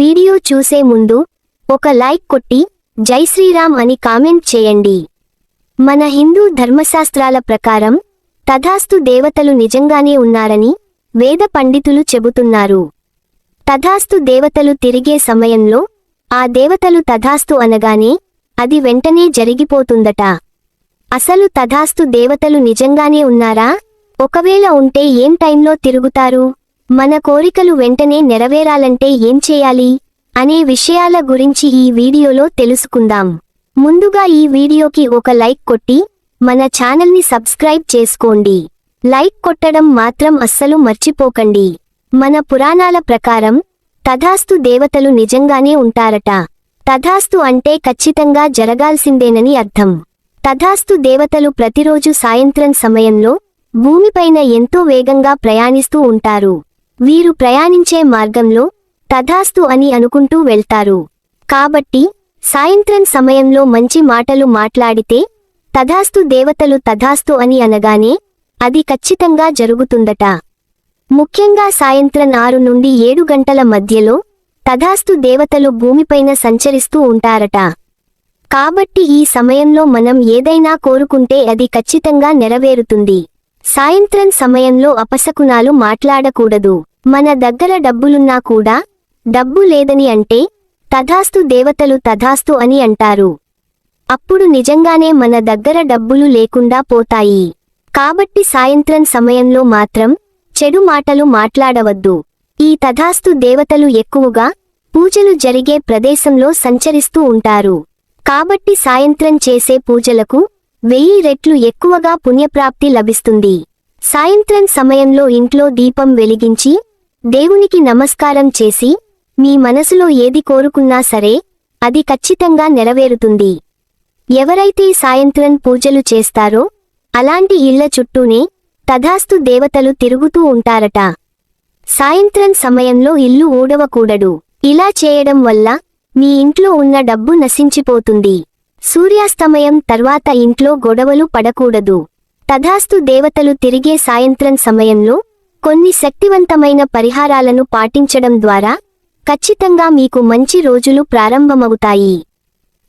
Video చూసే ముందు ఒక లైక్ కొట్టి జై శ్రీరామ్ అని కామెంట్ చేయండి. మన హిందూ ధర్మశాస్త్రాల ప్రకారం తథాస్తు దేవతలు నిజంగానే ఉన్నారని వేద పండితులు చెబుతున్నారు. తథాస్తు దేవతలు తిరిగే సమయంలో ఆ దేవతలు తథాస్తు అనగానే అది వెంటనే జరిగిపోతుందట. అసలు తథాస్తు దేవతలు నిజంగానే ఉన్నారా? ఒకవేళ ఉంటే ఏం టైంలో తిరుగుతారు? మన కోరికలు వెంటనే నెరవేరాలంటే ఏం చేయాలి? అనే విషయాల గురించి ఈ వీడియోలో తెలుసుకుందాం. ముందుగా ఈ వీడియోకి ఒక లైక్ కొట్టి మన ఛానల్ని సబ్స్క్రైబ్ చేసుకోండి. లైక్ కొట్టడం మాత్రం అస్సలు మర్చిపోకండి. మన పురాణాల ప్రకారం తథాస్తు దేవతలు నిజంగానే ఉంటారట. తథాస్తు అంటే ఖచ్చితంగా జరగాల్సిందేనని అర్థం. తథాస్తు దేవతలు ప్రతిరోజు సాయంత్రం సమయంలో భూమిపైన ఎంతో వేగంగా ప్రయాణిస్తూ ఉంటారు. వీరు ప్రయాణించే మార్గంలో తథాస్తు అని అనుకుంటూ వెళ్తారు. కాబట్టి సాయంత్రం సమయంలో మంచి మాటలు మాట్లాడితే తథాస్తు దేవతలు తథాస్తు అని అనగానే అది ఖచ్చితంగా జరుగుతుందట. ముఖ్యంగా సాయంత్రం ఆరు నుండి ఏడు గంటల మధ్యలో తథాస్తు దేవతలు భూమిపైన సంచరిస్తూ ఉంటారట. కాబట్టి ఈ సమయంలో మనం ఏదైనా కోరుకుంటే అది ఖచ్చితంగా నెరవేరుతుంది. సాయంత్రం సమయంలో అపశకునాలు మాట్లాడకూడదు. మన దగ్గర డబ్బులున్నా కూడా డబ్బు లేదని అంటే తథాస్తు దేవతలు తథాస్తు అని అంటారు. అప్పుడు నిజంగానే మన దగ్గర డబ్బులు లేకుండా పోతాయి. కాబట్టి సాయంత్రం సమయంలో మాత్రం చెడు మాటలు మాట్లాడవద్దు. ఈ తథాస్తు దేవతలు ఎక్కువగా పూజలు జరిగే ప్రదేశంలో సంచరిస్తూ ఉంటారు. కాబట్టి సాయంత్రం చేసే పూజలకు వెయ్యి రెట్లు ఎక్కువగా పుణ్యప్రాప్తి లభిస్తుంది. సాయంత్రం సమయంలో ఇంట్లో దీపం వెలిగించి దేవునికి నమస్కారం చేసి మీ మనసులో ఏది కోరుకున్నా సరే అది ఖచ్చితంగా నెరవేరుతుంది. ఎవరైతే సాయంత్రం పూజలు చేస్తారో అలాంటి ఇళ్ళ చుట్టూనే తథాస్తు దేవతలు తిరుగుతూ ఉంటారట. సాయంత్రం సమయంలో ఇల్లు ఊడవకూడదు. ఇలా చేయడం వల్ల మీ ఇంట్లో ఉన్న డబ్బు నశించిపోతుంది. సూర్యాస్తమయం తర్వాత ఇంట్లో గొడవలు పడకూడదు. తథాస్తు దేవతలు తిరిగే సాయంత్రం సమయంలో కొన్ని శక్తివంతమైన పరిహారాలను పాటించడం ద్వారా ఖచ్చితంగా మీకు మంచి రోజులు ప్రారంభమవుతాయి.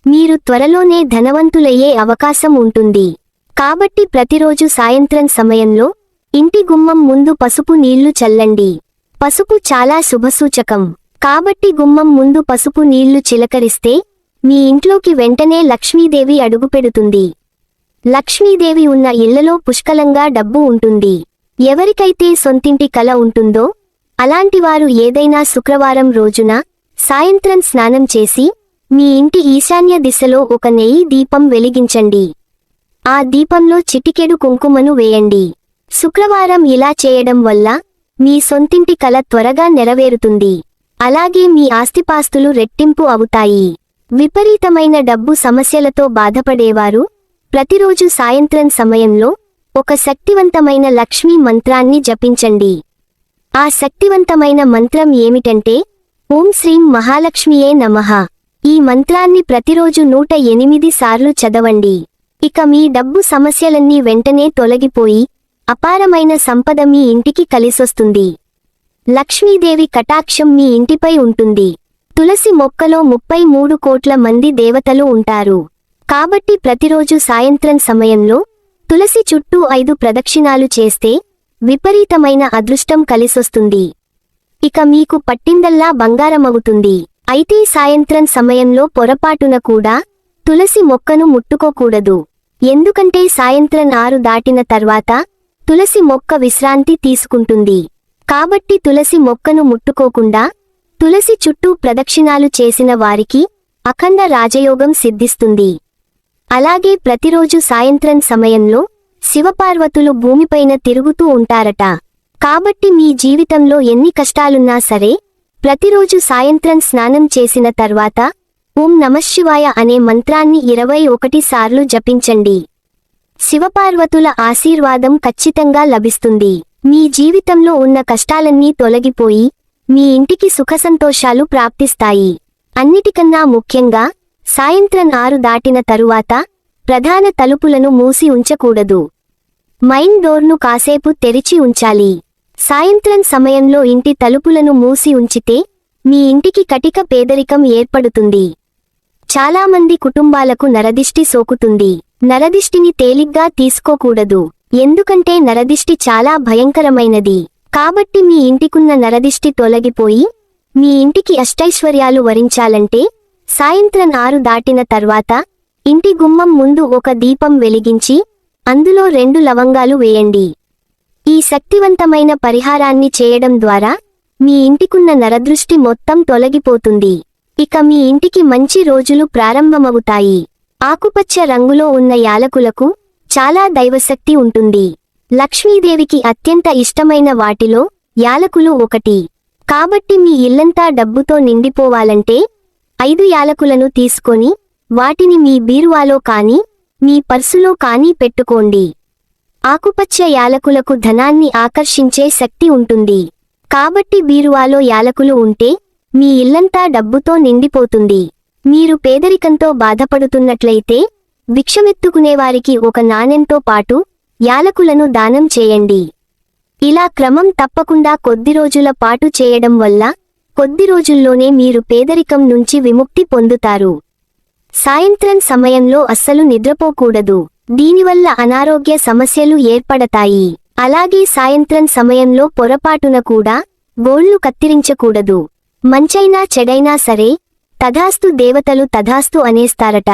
మీరు త్వరలోనే ధనవంతులయ్యే అవకాశం ఉంటుంది. కాబట్టి ప్రతిరోజు సాయంత్రం సమయంలో ఇంటి గుమ్మం ముందు పసుపు నీళ్ళు చల్లండి. పసుపు చాలా శుభసూచకం. కాబట్టి గుమ్మం ముందు పసుపు నీళ్ళు చిలకరిస్తే మీ ఇంట్లోకి వెంటనే లక్ష్మీదేవి అడుగుపెడుతుంది. లక్ష్మీదేవి ఉన్న ఇళ్ళలో పుష్కలంగా డబ్బు ఉంటుంది. ఎవరికైతే సొంతింటి కల ఉంటుందో అలాంటివారు ఏదైనా శుక్రవారం రోజున సాయంత్రం స్నానం చేసి మీ ఇంటి ఈశాన్య దిశలో ఒక నెయ్యి దీపం వెలిగించండి. ఆ దీపంలో చిటికెడు కుంకుమను వేయండి. శుక్రవారం ఇలా చేయడం వల్ల మీ సొంతింటి కల త్వరగా నెరవేరుతుంది. అలాగే మీ ఆస్తిపాస్తులు రెట్టింపు అవుతాయి. విపరీతమైన డబ్బు సమస్యలతో బాధపడేవారు ప్రతిరోజు సాయంత్రం సమయంలో ఒక శక్తివంతమైన లక్ష్మీ మంత్రాన్ని జపించండి. ఆ శక్తివంతమైన మంత్రం ఏమిటంటే ఓం శ్రీం మహాలక్ష్మియే నమః. ఈ మంత్రాన్ని ప్రతిరోజు నూట ఎనిమిది సార్లు చదవండి. ఇక మీ డబ్బు సమస్యలన్నీ వెంటనే తొలగిపోయి అపారమైన సంపద మీ ఇంటికి కలిసొస్తుంది. లక్ష్మీదేవి కటాక్షం మీ ఇంటిపై ఉంటుంది. తులసి మొక్కలో ముప్పై మూడు కోట్ల మంది దేవతలు ఉంటారు. కాబట్టి ప్రతిరోజు సాయంత్రం సమయంలో తులసి చుట్టూ ఐదు ప్రదక్షిణాలు చేస్తే విపరీతమైన అదృష్టం కలిసొస్తుంది. ఇక మీకు పట్టిందల్లా బంగారమవుతుంది. అయితే సాయంత్రం సమయంలో పొరపాటున కూడా తులసి మొక్కను ముట్టుకోకూడదు. ఎందుకంటే సాయంత్రం ఆరు దాటిన తర్వాత తులసి మొక్క విశ్రాంతి తీసుకుంటుంది. కాబట్టి తులసి మొక్కను ముట్టుకోకుండా తులసి చుట్టూ ప్రదక్షిణాలు చేసిన వారికి అఖండ రాజయోగం సిద్ధిస్తుంది. అలాగే ప్రతిరోజు సాయంత్రం సమయంలో శివపార్వతులు భూమిపైన తిరుగుతూ ఉంటారట. కాబట్టి మీ జీవితంలో ఎన్ని కష్టాలున్నా సరే ప్రతిరోజు సాయంత్రం స్నానం చేసిన తర్వాత ఓం నమశివాయ అనే మంత్రాన్ని ఇరవై ఒకటి సార్లు జపించండి. శివపార్వతుల ఆశీర్వాదం ఖచ్చితంగా లభిస్తుంది. మీ జీవితంలో ఉన్న కష్టాలన్నీ తొలగిపోయి మీ ఇంటికి సుఖసంతోషాలు ప్రాప్తిస్తాయి. అన్నిటికన్నా ముఖ్యంగా సాయంత్రం ఆరు దాటిన తరువాత ప్రధాన తలుపులను మూసి ఉంచకూడదు. మైన్ డోర్ను కాసేపు తెరిచి ఉంచాలి. సాయంత్రం సమయంలో ఇంటి తలుపులను మూసి ఉంచితే మీ ఇంటికి కటిక పేదరికం ఏర్పడుతుంది. చాలామంది కుటుంబాలకు నరదిష్టి సోకుతుంది. నరదిష్టిని తేలిగ్గా తీసుకోకూడదు. ఎందుకంటే నరదిష్టి చాలా భయంకరమైనది. కాబట్టి మీ ఇంటికున్న నరదిష్టి తొలగిపోయి మీ ఇంటికి అష్టైశ్వర్యాలు వరించాలంటే సాయంత్రం ఆరు దాటిన తర్వాత ఇంటి గుమ్మం ముందు ఒక దీపం వెలిగించి అందులో రెండు లవంగాలు వేయండి. ఈ శక్తివంతమైన పరిహారాన్ని చేయడం ద్వారా మీ ఇంటికున్న నరదృష్టి మొత్తం తొలగిపోతుంది. ఇక మీ ఇంటికి మంచి రోజులు ప్రారంభమవుతాయి. ఆకుపచ్చ రంగులో ఉన్న యాలకులకు చాలా దైవశక్తి ఉంటుంది. లక్ష్మీదేవికి అత్యంత ఇష్టమైన వాటిలో యాలకులు ఒకటి. కాబట్టి మీ ఇల్లంతా డబ్బుతో నిండిపోవాలంటే ఐదు యాలకులను తీసుకొని వాటిని మీ బీరువాలో కాని మీ పర్సులో కానీ పెట్టుకోండి. ఆకుపచ్చ యాలకులకు ధనాన్ని ఆకర్షించే శక్తి ఉంటుంది. కాబట్టి బీరువాలో యాలకులు ఉంటే మీ ఇల్లంతా డబ్బుతో నిండిపోతుంది. మీరు పేదరికంతో బాధపడుతున్నట్లయితే భిక్షమెత్తుకునేవారికి ఒక నాణెంతో పాటు యాలకులను దానం చేయండి. ఇలా క్రమం తప్పకుండా కొద్ది రోజుల పాటు చేయడం వల్ల కొద్ది రోజుల్లోనే మీరు పేదరికం నుంచి విముక్తి పొందుతారు. సాయంత్రం సమయంలో అస్సలు నిద్రపోకూడదు. దీనివల్ల అనారోగ్య సమస్యలు ఏర్పడతాయి. అలాగే సాయంత్రం సమయంలో పొరపాటున కూడా గోళ్ళు కత్తిరించకూడదు. మంచైనా చెడైనా సరే తథాస్తు దేవతలు తథాస్తు అనేస్తారట.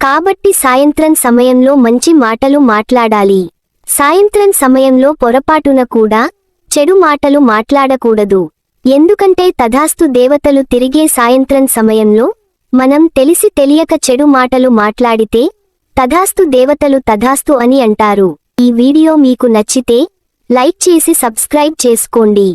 కాబట్టి సాయంత్రం సమయంలో మంచి మాటలు మాట్లాడాలి. సాయంత్రం సమయంలో పొరపాటున కూడా చెడు మాటలు మాట్లాడకూడదు. ఎందుకంటే తథాస్తు దేవతలు తిరిగే సాయంత్రం సమయంలో మనం తెలిసి తెలియక చెడు మాటలు మాట్లాడితే తథాస్తు దేవతలు తథాస్తు అని అంటారు. ఈ వీడియో మీకు నచ్చితే లైక్ చేసి సబ్స్క్రైబ్ చేసుకోండి.